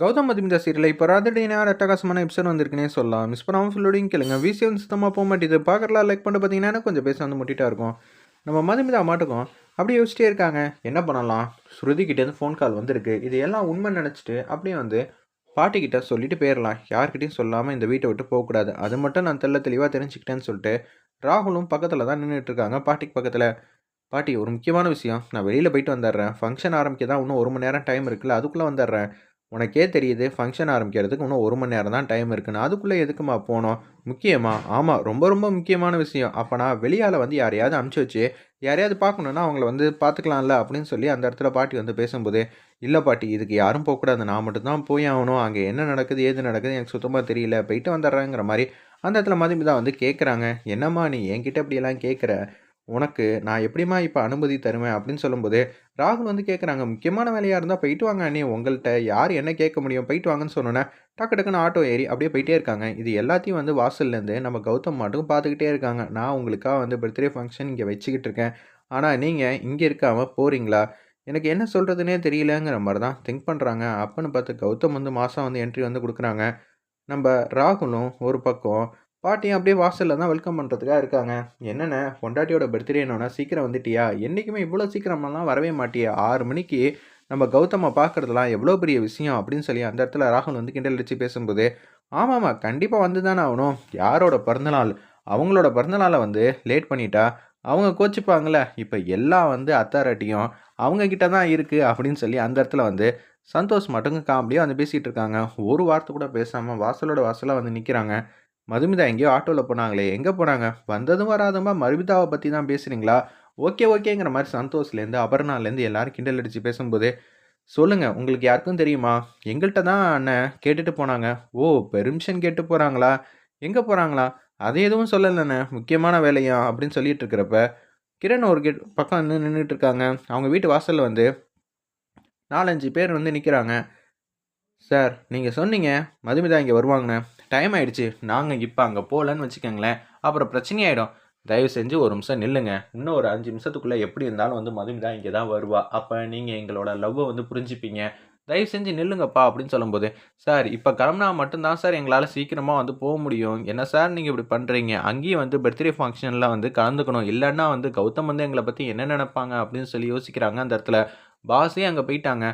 Gautham Madhumitha serial இப்போ ராதடினா அட்டகாசமான episode வந்திருக்குனே சொல்லலாம். மிஸ் பண்ணாமல் ஃபுல்லோடையும் கேளுங்க. விசி வந்து சுத்தமாக போக மாட்டேது பார்க்கறலாம் லைக் பண்ணிட்டு பார்த்தீங்கன்னா கொஞ்சம் பேச வந்து முட்டிட்டா இருக்கும். நம்ம மதுமிதா மாட்டுக்கும். அப்படியே யோசிச்சிட்டே இருக்காங்க. என்ன பண்ணலாம்? ஸ்ருதி கிட்டேருந்து ஃபோன் கால் வந்திருக்கு. இது எல்லாம் உண்மை நினச்சிட்டு அப்படியே வந்து பாட்டிக்கிட்ட சொல்லிட்டு போயிடலாம் யார்கிட்டையும் சொல்லாமல் இந்த வீட்டை விட்டு போகக்கூடாது அது மட்டும் நான் தெள்ள தெளிவாக தெரிஞ்சுக்கிட்டேன்னு சொல்லிட்டு ராகுலும் பக்கத்தில் தான் நின்றுட்டு இருக்காங்க. பாட்டிக்கு பக்கத்தில். பாட்டி ஒரு முக்கியமான விஷயம். நான் வெளியில் போயிட்டு வந்துடுறேன். ஃபங்க்ஷன் ஆரம்பிக்க தான் இன்னும் ஒரு மணி நேரம் டைம் இருக்குல்ல. அதுக்குள்ளே வந்துடுறேன். உனக்கே தெரியுது ஃபங்க்ஷன் ஆரம்பிக்கிறதுக்கு இன்னும் ஒரு மணி நேரம் தான் டைம் இருக்குன்னு. அதுக்குள்ளே எதுக்குமா போனோம்? முக்கியமாக ஆமாம் ரொம்ப ரொம்ப முக்கியமான விஷயம். அப்போ நான் வெளியால் வந்து யாரையாவது அனுப்பிச்சி வச்சு யாரையாவது பார்க்கணுன்னா அவங்கள வந்து பார்த்துக்கலாம்ல அப்படின்னு சொல்லி அந்த இடத்துல பாட்டி வந்து பேசும்போது இல்லை பாட்டி இதுக்கு யாரும் போகக்கூடாது. நான் மட்டும்தான் போய் ஆகணும். அங்கே என்ன நடக்குது ஏது நடக்குது எனக்கு சுத்தமாக தெரியல. போயிட்டு வந்துடுறாங்கிற மாதிரி அந்த இடத்துல மதுமிதா வந்து கேட்குறாங்க என்னம்மா நீ என்கிட்ட இப்படியெல்லாம் கேட்குற உனக்கு நான் எப்படிம்மா இப்போ அனுமதி தருவேன் அப்படின்னு சொல்லும்போது ராகுல் வந்து கேட்குறாங்க முக்கியமான வேலையாக இருந்தால் போயிட்டு வாங்க அண்ணே உங்கள்கிட்ட யார் என்ன கேட்க முடியும்? போயிட்டு வாங்கன்னு சொன்னோன்னே டக்கு டக்குன்னு ஆட்டோ ஏறி அப்படியே போயிட்டே இருக்காங்க. இது எல்லாத்தையும் வந்து வாசல்லேருந்து நம்ம கௌதம் மட்டும் பார்த்துக்கிட்டே இருக்காங்க. நான் உங்களுக்காக வந்து பர்த்டே ஃபங்க்ஷன் இங்கே வச்சுக்கிட்டு இருக்கேன். ஆனால் நீங்கள் இங்கே இருக்காமல் போகிறீங்களா எனக்கு என்ன சொல்கிறதுனே தெரியலங்கிற மாதிரி தான் திங்க் பண்ணுறாங்க அப்போன்னு பார்த்து கௌதம் வந்து மாதம் வந்து என்ட்ரி வந்து கொடுக்குறாங்க. நம்ம ராகுலும் ஒரு பக்கம் பாட்டியும் அப்படியே வாசலில் தான் வெல்கம் பண்ணுறதுக்காக இருக்காங்க. என்னென்ன பொண்டாட்டியோட பர்த்டேனோன்னா சீக்கிரம் வந்துட்டியா? என்றைக்குமே இவ்வளோ சீக்கிரமெல்லாம் வரவே மாட்டியா. ஆறு மணிக்கு நம்ம கௌதமை பார்க்குறதுலாம் எவ்வளோ பெரிய விஷயம் அப்படின்னு சொல்லி அந்த இடத்துல ராகுல் வந்து கிண்டல் அடித்து பேசும்போது ஆமாம்மா கண்டிப்பாக வந்து தானே ஆகணும். யாரோட பிறந்தநாள்? அவங்களோட பிறந்தநாளை வந்து லேட் பண்ணிட்டா? அவங்க கோச்சிப்பாங்களே இப்போ எல்லாம் வந்து அத்தாரிட்டியும் அவங்கக்கிட்ட தான் இருக்குது அப்படின்னு சொல்லி அந்த இடத்துல வந்து சந்தோஷ் மட்டும் காமெடியாக வந்து பேசிகிட்டு இருக்காங்க. ஒரு வார்த்தை கூட பேசாமல் வாசலோட வாசலாக வந்து நிற்கிறாங்க மதுமிதா எங்கேயோ ஆட்டோவில் போனாங்களே. எங்கே போனாங்க? வந்ததும் வராதமா மருமிதாவை பற்றி தான் பேசுகிறீங்களா ஓகே ஓகேங்கிற மாதிரி சந்தோஷ்லேருந்து அபர்ணாலேருந்து எல்லாரும் கிண்டல் அடித்து பேசும்போது சொல்லுங்கள் உங்களுக்கு யாருக்கும் தெரியுமா? எங்கள்கிட்ட தான் அண்ணன் கேட்டுட்டு போனாங்க. ஓ பெர்மிஷன் கேட்டு போகிறாங்களா எங்கே போகிறாங்களா அது எதுவும் சொல்லலைண்ணே. முக்கியமான வேலையா? அப்படின்னு சொல்லிட்டு இருக்கிறப்ப கிரண் ஒரு கேட் பக்கம் நின்று நின்றுட்டு இருக்காங்க. அவங்க வீட்டு வாசலில் வந்து நாலஞ்சு பேர் வந்து நிற்கிறாங்க சார் நீங்கள் சொன்னீங்க மதுமிதா இங்கே வருவாங்கண்ணே. டைம் ஆயிடுச்சு. நாங்கள் இப்போ அங்கே போகலன்னு வச்சுக்கோங்களேன். அப்புறம் பிரச்சனையாயிடும். தயவு செஞ்சு ஒரு நிமிஷம் நில்லுங்க. இன்னும் ஒரு அஞ்சு நிமிஷத்துக்குள்ளே எப்படி இருந்தாலும் வந்து மதுமிதா இங்கே தான் வருவா. அப்போ நீங்கள் எங்களோட லவ்வை வந்து புரிஞ்சுப்பீங்க. தயவு செஞ்சு நில்லுங்கப்பா அப்படின்னு சொல்லும்போது சார் இப்போ கிளம்புனா மட்டும்தான் சார் எங்களால் சீக்கிரமாக வந்து போக முடியும். என்ன சார் நீங்கள் இப்படி பண்ணுறீங்க அங்கேயும் வந்து பர்த்டே ஃபங்க்ஷனில் வந்து கலந்துக்கணும். இல்லைன்னா வந்து கௌதம் வந்து எங்களை பற்றி என்ன நினைப்பாங்க? அப்படின்னு சொல்லி யோசிக்கிறாங்க அந்த இடத்துல. பாஸே அங்கே போயிட்டாங்க.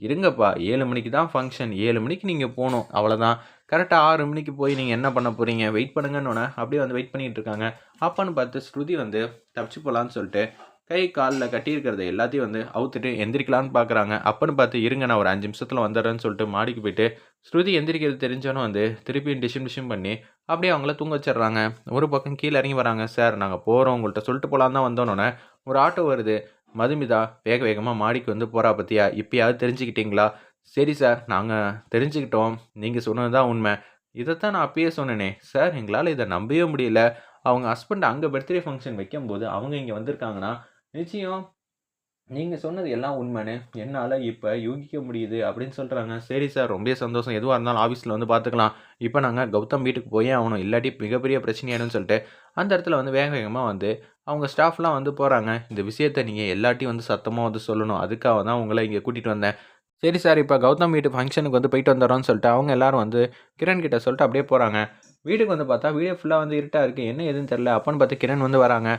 இருங்கப்பா ஏழு மணிக்கு தான் ஃபங்க்ஷன் ஏழு மணிக்கு நீங்கள் போகணும். அவ்வளோதான் கரெக்டாக ஆறு மணிக்கு போய் நீங்கள் என்ன பண்ண போகிறீங்க வெயிட் பண்ணுங்கன்னு அப்படியே வந்து வெயிட் பண்ணிகிட்டு இருக்காங்க. அப்பான்னு பார்த்து ஸ்ருதி வந்து தப்பிச்சு போகலான்னு சொல்லிட்டு கை காலில் கட்டியிருக்கிறத எல்லாத்தையும் வந்து அவுத்துட்டு எந்திரிக்கலான்னு பார்க்குறாங்க அப்பன்னு பார்த்து இருங்க நான் ஒரு அஞ்சு நிமிஷத்தில் வந்துடுறேன்னு சொல்லிட்டு மாடிக்கு போயிட்டு ஸ்ருதி எந்திரிக்கிறது தெரிஞ்சோன்னு வந்து திருப்பியும் டிஷிம் டிஷிம் பண்ணி அப்படியே அவங்கள தூங்க வச்சிடுறாங்க. ஒரு பக்கம் கீழே இறங்கி வராங்க. சார் நாங்கள் போகிறோம் உங்கள்கிட்ட சொல்லிட்டு போகலான்னு தான் வந்தோன்னே ஒரு ஆட்டோ வருது. மதுமிதா வேக வேகமாக மாடிக்கு வந்து போகிறா பற்றியா இப்போயாவது தெரிஞ்சுக்கிட்டீங்களா? சரி சார் நாங்கள் தெரிஞ்சுக்கிட்டோம். நீங்கள் சொன்னது தான் உண்மை. இதைத்தான் நான் அப்பயே சொன்னேனே. சார் எங்களால் இதை நம்பவே முடியல. அவங்க ஹஸ்பண்ட் அங்கே பர்த்டே ஃபங்க்ஷன் வைக்கும்போது அவங்க இங்கே வந்திருக்காங்கன்னா நிச்சயம் நீங்கள் சொன்னது எல்லாம் உண்மைன்னு என்னால் இப்போ யூகிக்க முடியுது அப்படின்னு சொல்கிறாங்க சரி சார் ரொம்ப சந்தோஷம். எதுவாக இருந்தாலும் ஆஃபீஸில் வந்து பார்த்துக்கலாம் இப்போ நாங்கள் கௌதம் வீட்டுக்கு போயே ஆகணும். இல்லாட்டி மிகப்பெரிய பிரச்சனையானு சொல்லிட்டு அந்த இடத்துல வந்து வேக வேகமாக வந்து அவங்க ஸ்டாஃப்லாம் வந்து போகிறாங்க இந்த விஷயத்தை நீங்கள் எல்லாட்டையும் வந்து சத்தமாக வந்து சொல்லணும். அதுக்காக தான் உங்களை இங்கே கூட்டிகிட்டு வந்தேன். சரி சார் இப்போ கௌதம் வீட்டு ஃபங்க்ஷனுக்கு வந்து போயிட்டு வந்துடுறோம்னு சொல்லிட்டு அவங்க எல்லாரும் வந்து கிரண் கிட்ட சொல்லிட்டு அப்படியே போகிறாங்க வீட்டுக்கு வந்து பார்த்தா வீடியோ ஃபுல்லாக வந்து இருட்டாக இருக்குது என்ன எதுன்னு தெரில அப்போன்னு பார்த்து கிரண் வந்து வராங்க.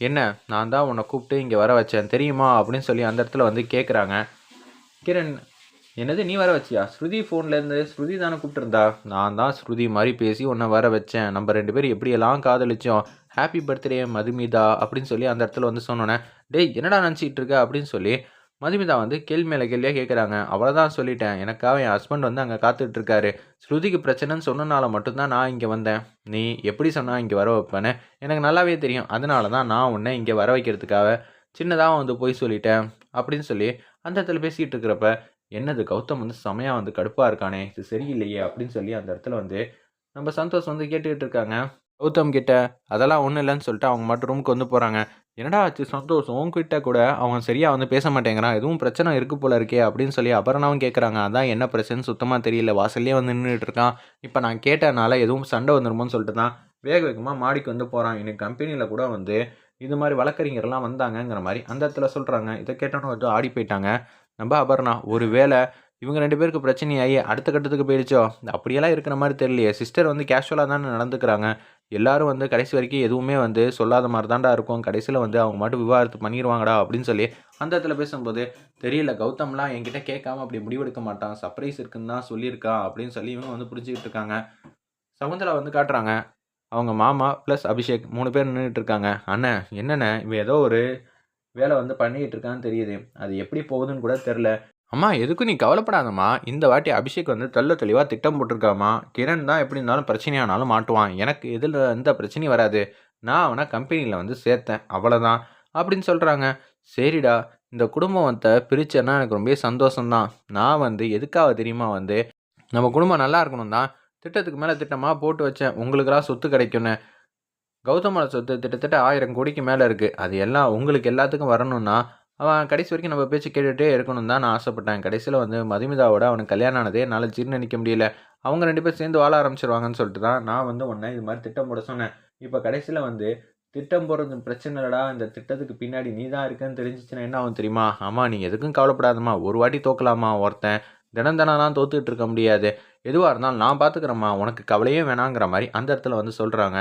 என்ன? நான் தான் உன்னை கூப்பிட்டு இங்கே வர வச்சேன். தெரியுமா? அப்படின்னு சொல்லி அந்த இடத்துல வந்து கேட்குறாங்க கிரண் என்னது? நீ வர வச்சியா? ஸ்ருதி ஃபோன்லேருந்து ஸ்ருதி தானே கூப்பிட்டுருந்தா நான் தான் ஸ்ருதி மாதிரி பேசி உன்னை வர வச்சேன். நம்ம ரெண்டு பேரும் எப்படியெல்லாம் காதலிச்சோம். ஹாப்பி பர்த்டே மதுமிதா அப்படின்னு சொல்லி அந்த இடத்துல வந்து சொன்னோன்னே டேய் என்னடா நினச்சிக்கிட்டு இருக்க? அப்படின்னு சொல்லி மதுமிதா வந்து கேள்வி மேலே கேள்வியாக கேட்குறாங்க அவ்வளோதான் சொல்லிட்டேன். எனக்காக என் ஹஸ்பண்ட் வந்து அங்கே காத்துட்ருக்காரு. ஸ்ருதிக்கு பிரச்சனைன்னு சொன்னனால மட்டும்தான் நான் இங்கே வந்தேன். நீ எப்படி சொன்னால் இங்கே வர வைப்பேன்னு? எனக்கு நல்லாவே தெரியும். அதனால தான் நான் உன்னை இங்கே வர வைக்கிறதுக்காக சின்னதாக வந்து போய் சொல்லிட்டேன் அப்படின்னு சொல்லி அந்த இடத்துல பேசிக்கிட்டு இருக்கிறப்ப என்னது கௌதம் வந்து செமையாக வந்து கடுப்பாக இருக்கானே. இது சரியில்லையே. அப்படின்னு சொல்லி அந்த இடத்துல வந்து நம்ம சந்தோஷ் வந்து கேட்டுக்கிட்டு இருக்காங்க. கௌதம் கிட்ட அதெல்லாம் ஒன்றும் இல்லைன்னு சொல்லிட்டு அவங்க மட்டும் ரூமுக்கு வந்து போகிறாங்க என்னடா ஆச்சு? சந்தோஷம் உங்ககிட்ட கூட அவன் சரியாக வந்து பேச மாட்டேங்கிறான். எதுவும் பிரச்சனை இருக்கு போல இருக்கே அப்படின்னு சொல்லி அபரணாவும் கேட்குறாங்க அதான் என்ன பிரச்சனைன்னு சுத்தமாக தெரியல. வாசல்லே வந்து நின்றுட்டு இருக்கான். இப்போ நான் கேட்டனால எதுவும் சண்டை வந்துருமோன்னு சொல்லிட்டு தான் வேக வேகமாக மாடிக்கு வந்து போகிறான் இன்னைக்கு கம்பெனியில் கூட வந்து இது மாதிரி வழக்கறிஞர்லாம் வந்தாங்கங்கிற மாதிரி அந்த இடத்துல சொல்கிறாங்க இதை கேட்டோன்னு வந்து ஆடி போயிட்டாங்க. நம்ம அபர்ணா ஒரு வேளை இவங்க ரெண்டு பேருக்கு பிரச்சனையாகி அடுத்த கட்டத்துக்கு போயிடுச்சோ? அப்படியெல்லாம் இருக்கிற மாதிரி தெரியலையே. சிஸ்டர் வந்து கேஷுவலாக தானே நடந்துக்கிறாங்க. எல்லாரும் வந்து கடைசி வரைக்கும் எதுவுமே வந்து சொல்லாத மாதிரி தான்டா இருக்கும். கடைசியில் வந்து அவங்க மட்டும் விவாதத்து பண்ணிடுவாங்கடா அப்படின்னு சொல்லி அந்த இடத்துல பேசும்போது தெரியல கௌதம்லாம் என்கிட்ட கேட்காம அப்படி முடிவெடுக்க மாட்டான். சர்ப்ரைஸ் இருக்குன்னு தான் சொல்லியிருக்கான் அப்படின்னு சொல்லி இவங்க வந்து புரிஞ்சுக்கிட்டு இருக்காங்க. சகுந்தலா வந்து காட்டுறாங்க. அவங்க மாமா ப்ளஸ் அபிஷேக் மூணு பேர் நின்றுட்டு இருக்காங்க. அண்ணன் என்னண்ணே? இவன் ஏதோ ஒரு வேலை வந்து பண்ணிக்கிட்டு இருக்கான்னு தெரியுது. அது எப்படி போகுதுன்னு கூட தெரில அம்மா எதுக்கும் நீ கவலைப்படாதம்மா. இந்த வாட்டி அபிஷேக் வந்து தெள்ள தெளிவாக திட்டம் போட்டிருக்காம்மா கிரண் தான் எப்படி இருந்தாலும் பிரச்சனையானாலும் மாட்டுவான். எனக்கு இதில் எந்த பிரச்சனையும் வராது. நான் அவனை கம்பெனியில் வந்து சேர்த்தேன். அவ்வளோதான் அப்படின்னு சொல்கிறாங்க சரிடா. இந்த குடும்பத்தை பிரிச்சேன்னா எனக்கு ரொம்ப சந்தோஷம்தான். நான் வந்து எதுக்காக தெரியுமா வந்து நம்ம குடும்பம் நல்லா இருக்கணும் தான் திட்டத்துக்கு மேலே திட்டமாக போட்டு வச்சேன். உங்களுக்கெல்லாம் சொத்து கிடைக்கும்னு. கௌதமோட சொத்து கிட்டத்தட்ட ஆயிரம் கோடிக்கு மேலே இருக்குது அது எல்லாம் உங்களுக்கு எல்லாத்துக்கும் வரணும்னா அவன் கடைசி வரைக்கும் நம்ம பேச்சு கேட்டுகிட்டே இருக்கணும் தான் நான் ஆசைப்பட்டேன். கடைசியில் வந்து மதுமிதாவோட அவனுக்கு கல்யாணம் ஆனதே என்னால் ஜீர்ணிக்க முடியல. அவங்க ரெண்டு பேரும் சேர்ந்து வாழ ஆரம்பிச்சிருவாங்கன்னு சொல்லிட்டு தான் நான் வந்து உன்னை இது மாதிரி திட்டம் போட சொன்னேன். இப்போ கடைசியில் வந்து திட்டம் போடுறது பிரச்சனை இல்லடா இந்த திட்டத்துக்கு பின்னாடி நீ தான் இருக்குன்னு தெரிஞ்சிச்சுன்னா என்ன ஆகும் தெரியுமா? ஆமாம் நீ எதுக்கும் கவலைப்படாதம்மா. ஒரு வாட்டி தோக்கலாமா ஒருத்தன்? தினம் தினம்லாம் தோத்துக்கிட்டு இருக்க முடியாது. எதுவாக இருந்தாலும் நான் பார்த்துக்கிறேம்மா உனக்கு கவலையே வேணாங்கிற மாதிரி அந்த இடத்துல வந்து சொல்கிறாங்க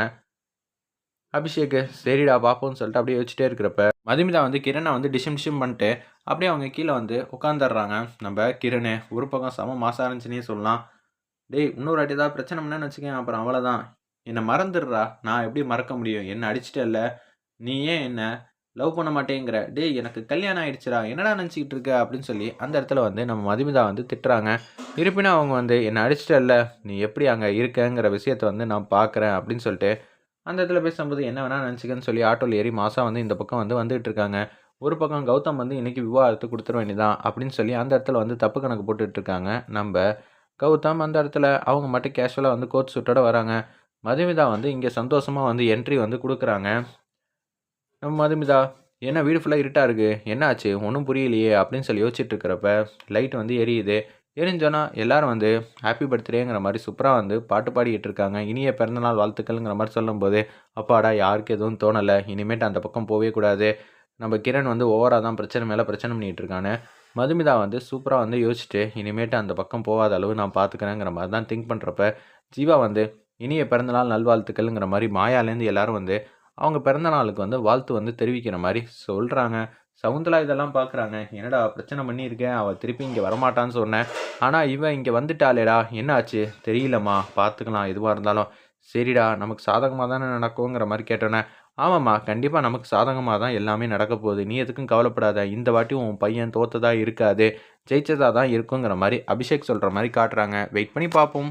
அபிஷேக்கு சரிடா பார்ப்போம்னு சொல்லிட்டு அப்படியே வச்சுட்டே இருக்கிறப்ப மதுமிதா வந்து கிரணை வந்து டிஷம் டிஷம் பண்ணிட்டு அப்படியே அவங்க கீழே வந்து உட்காந்துடுறாங்க நம்ம கிரணு ஒரு பக்கம் செம மாசா இருந்துச்சுன்னே சொல்லலாம். டேய் இன்னொரு வாட்டி ஏதாவது பிரச்சனை பண்ணேன்னு வச்சுக்கேன் அப்புறம் அவ்வளோதான் என்னை மறந்துடுறா. நான் எப்படி மறக்க முடியும்? என்னை அடிச்சிட்டல நீ ஏன் என்ன? லவ் பண்ண மாட்டேங்கிற. டேய் எனக்கு கல்யாணம் ஆயிடுச்சுரா என்னடா நினச்சிக்கிட்டு இருக்க? அப்படின்னு சொல்லி அந்த இடத்துல வந்து நம்ம மதுமிதா வந்து திட்டுறாங்க. இருப்பினும் அவங்க வந்து என்னை அடிச்சிட்டல நீ எப்படி அங்கே இருக்கங்கிற விஷயத்த வந்து நான் பார்க்குறேன் அப்படின்னு சொல்லிட்டு அந்த இடத்துல பேசும்போது என்ன வேணால் நினச்சிக்கன்னு சொல்லி ஆட்டோவில் ஏறி மாதம் வந்து இந்த பக்கம் வந்து வந்துகிட்டு இருக்காங்க. ஒரு பக்கம் கௌதம் வந்து இன்றைக்கி விவாதத்தை கொடுத்துட வேண்டியதான் அப்படின்னு சொல்லி அந்த இடத்துல வந்து தப்பு கணக்கு போட்டுட்ருக்காங்க நம்ம கௌதம் அந்த இடத்துல அவங்க மட்டும் கேஷுவலாக வந்து கோச் சுட்டோட வராங்க. மதுமிதா வந்து இங்கே சந்தோஷமாக வந்து என்ட்ரி வந்து கொடுக்குறாங்க. நம்ம மதுமிதா என்ன வீடு ஃபுல்லாக இருட்டாக இருக்குது என்ன ஆச்சு? ஒன்றும் புரியலையே அப்படின்னு சொல்லி யோசிச்சுட்டு இருக்கிறப்ப லைட் வந்து எரியுது. எரிஞ்சோன்னா எல்லோரும் வந்து ஹாப்பி பர்த்டேங்கிற மாதிரி சூப்பராக வந்து பாட்டு பாடிக்கிட்டு இருக்காங்க இனிய பிறந்தநாள் வாழ்த்துக்கள்ங்கிற மாதிரி சொல்லும்போது அப்பாடா யாருக்கு எதுவும் தோணலை. இனிமேட்டு அந்த பக்கம் போகவே கூடாது. நம்ம கிரண் வந்து ஓவராக தான் பிரச்சனை மேலே பிரச்சனை பண்ணிகிட்டு இருக்கானு. மதுமிதா வந்து சூப்பராக வந்து யோசிச்சுட்டு இனிமேட்டு அந்த பக்கம் போகாத அளவு நான் பார்த்துக்கிறேங்கிற மாதிரி தான் திங்க் பண்ணுறப்ப ஜீவா வந்து இனிய பிறந்தநாள் நல்வாழ்த்துக்கள்ங்கிற மாதிரி மாயாலேருந்து எல்லோரும் வந்து அவங்க பிறந்த நாளுக்கு வந்து வாழ்த்து வந்து தெரிவிக்கிற மாதிரி சொல்கிறாங்க சவுந்தலா இதெல்லாம் பார்க்குறாங்க என்னடா பிரச்சனை பண்ணியிருக்கேன்? அவள் திருப்பி இங்கே வரமாட்டான்னு சொன்னேன். ஆனால் இவன் இங்கே வந்துட்டாளேடா. என்னாச்சு தெரியலம்மா. பார்த்துக்கலாம் எதுவாக இருந்தாலும். சரிடா. நமக்கு சாதகமாக தானே நடக்குங்கிற மாதிரி கேட்டோன்னே. ஆமாம்மா. கண்டிப்பாக நமக்கு சாதகமாக தான் எல்லாமே நடக்க போகுது. நீ எதுக்கும் கவலைப்படாத. இந்த வாட்டி உன் பையன் தோத்ததாக இருக்காது. ஜெயிச்சதாக தான் இருக்குங்கிற மாதிரி அபிஷேக் சொல்கிற மாதிரி காட்டுறாங்க. வெயிட் பண்ணி பார்ப்போம்